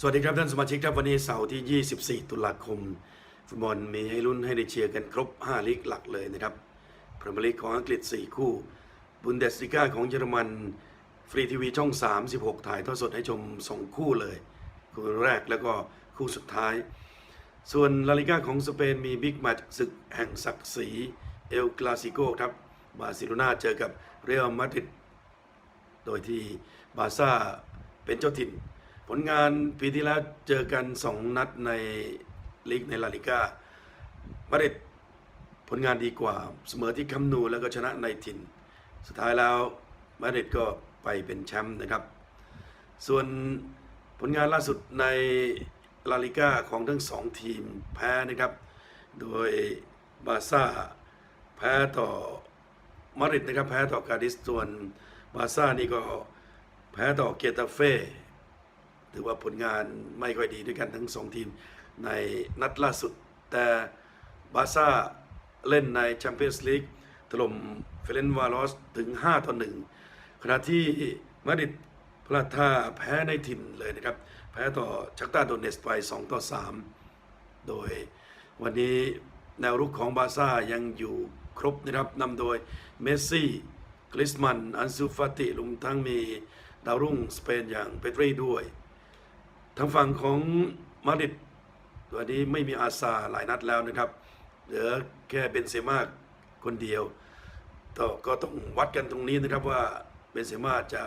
สวัสดีครับท่านสมาชิกครับวันนี้เสาร์ที่ 24 ตุลาคม ฟุตบอลมีให้ลุ้นให้ได้เชียร์กันครบ 5 ลีกหลักเลยนะครับพรีเมียร์ลีกของอังกฤษ 4 คู่บุนเดสลิก้าของเยอรมัน ฟรีทีวีช่อง 36 ถ่ายทอดสดให้ชม 2 คู่เลย คู่แรกแล้วก็คู่สุดท้าย ส่วนลาลิก้าของสเปนมีบิ๊กแมตช์ศึกแห่งศักดิ์ศรีเอลคลาสิโกครับบาร์เซโลนาเจอกับเรอัลมาดริดโดยที่บาร์ซ่าเป็นเจ้าถิ่น ผลงานปีที่แล้วเจอกัน 2 นัดในลีกในลาลิก้ามาดริดผลงานดีกว่า เสมอที่คัมนูแล้วก็ชนะในถิ่น สุดท้ายแล้วมาดริดก็ไปเป็นแชมป์นะครับ ส่วนผลงานล่าสุดในลาลิก้าของทั้งสองทีมแพ้นะครับ โดยบาซ่าแพ้ต่อมาดริดนะครับแพ้ต่อกาดิสส่วนบาซ่านี่ก็แพ้ต่อเกตาเฟ่ ถือว่าผลงานไม่ค่อยดีด้วยกันทั้งสองทีมในนัดล่าสุด แต่บาร์ซ่าเล่นในแชมเปี้ยนส์ลีกถล่มเฟเรนวาลอสถึง 5 ต่อ 1 ขณะที่มาดริดพลาดท่าแพ้ในถิ่นเลยนะครับ แพ้ต่อชักตาโดเนสไป 2 ต่อ 3 โดยวันนี้แนวรุกของบาร์ซ่ายังอยู่ครบนะครับนำโดยเมสซี่กริสมัน อันซูฟาติรวมทั้งมีดาวรุ่งสเปนอย่างเปตรีด้วย ทางฝั่งของมาดริดวันนี้ไม่มีอาซาหลายนัดแล้วนะครับ เหลือแค่เบนเซม่าคนเดียวต่อก็ต้องวัดกันตรงนี้นะครับว่าเบนเซม่าจะ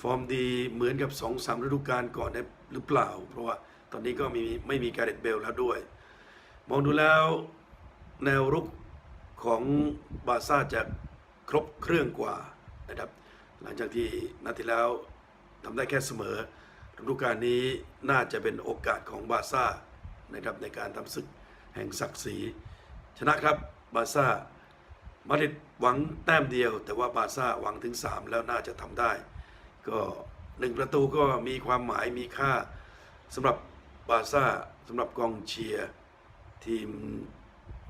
ฟอร์มดีเหมือนกับ2อสามฤดูกาลก่อนได้หรือเปล่า เพราะว่าตอนนี้ก็มีไม่มีการเด็ดเบลแล้วด้วย มองดูแล้วแนวรุกของบาร์ซ่าจะครบเครื่องกว่านะครับ หลังจากที่นัดที่แล้วทำได้แค่เสมอ ฤดูกาลนี้น่าจะเป็นโอกาสของบาซ่านะครับในการทำศึกแห่งศักดิ์ศรี ชนะครับบาซ่ามาดริดหวังแต้มเดียว แต่ว่าบาซ่าหวังถึง 3 แล้วน่าจะทำได้ ก็หนึ่งประตูก็มีความหมายมีค่าสำหรับบาซ่าสำหรับกองเชียร์ทีม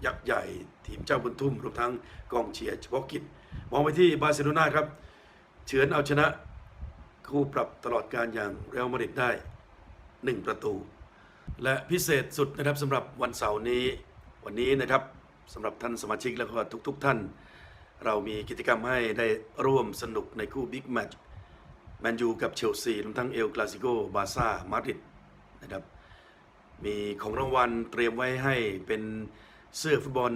ยักษ์ใหญ่ ทีมเจ้าบุญทุ่มรวมทั้งกองเชียร์เฉพาะกิจ มองไปที่บาร์เซโลนาครับ เฉือนเอาชนะ คู่ปรับตลอดการอย่างเรอัลมาดริดได้ 1 ประตู และพิเศษสุดนะครับสำหรับวันเสาร์นี้ วันนี้นะครับสำหรับท่านสมาชิกแล้วก็ทุกๆทท่าน เรามีกิจกรรมให้ได้ร่วมสนุกในคู่บิ๊กแมตช์แมนยูกับเชลซีรวมทั้งเอลคลาสิโกบาซ่ามาดริดนะครับมีของรางวัลเตรียมไว้ให้เป็นเสื้อฟุตบอล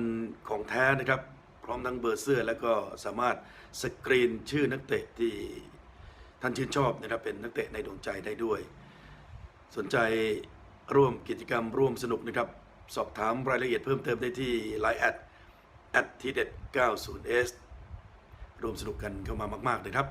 ของแท้นะครับ พร้อมทั้งเบอร์เสื้อแล้วก็สามารถสกรีนชื่อนักเตะที่ ท่านชื่นชอบนะครับเป็นนักเตะในดวงใจได้ด้วย สนใจร่วมกิจกรรมร่วมสนุกนะครับ สอบถามรายละเอียดเพิ่มเติมได้ที่ Line แอดแอดทีเด็ด 90s ร่วมสนุกกันเข้ามามาก ๆ เลยครับ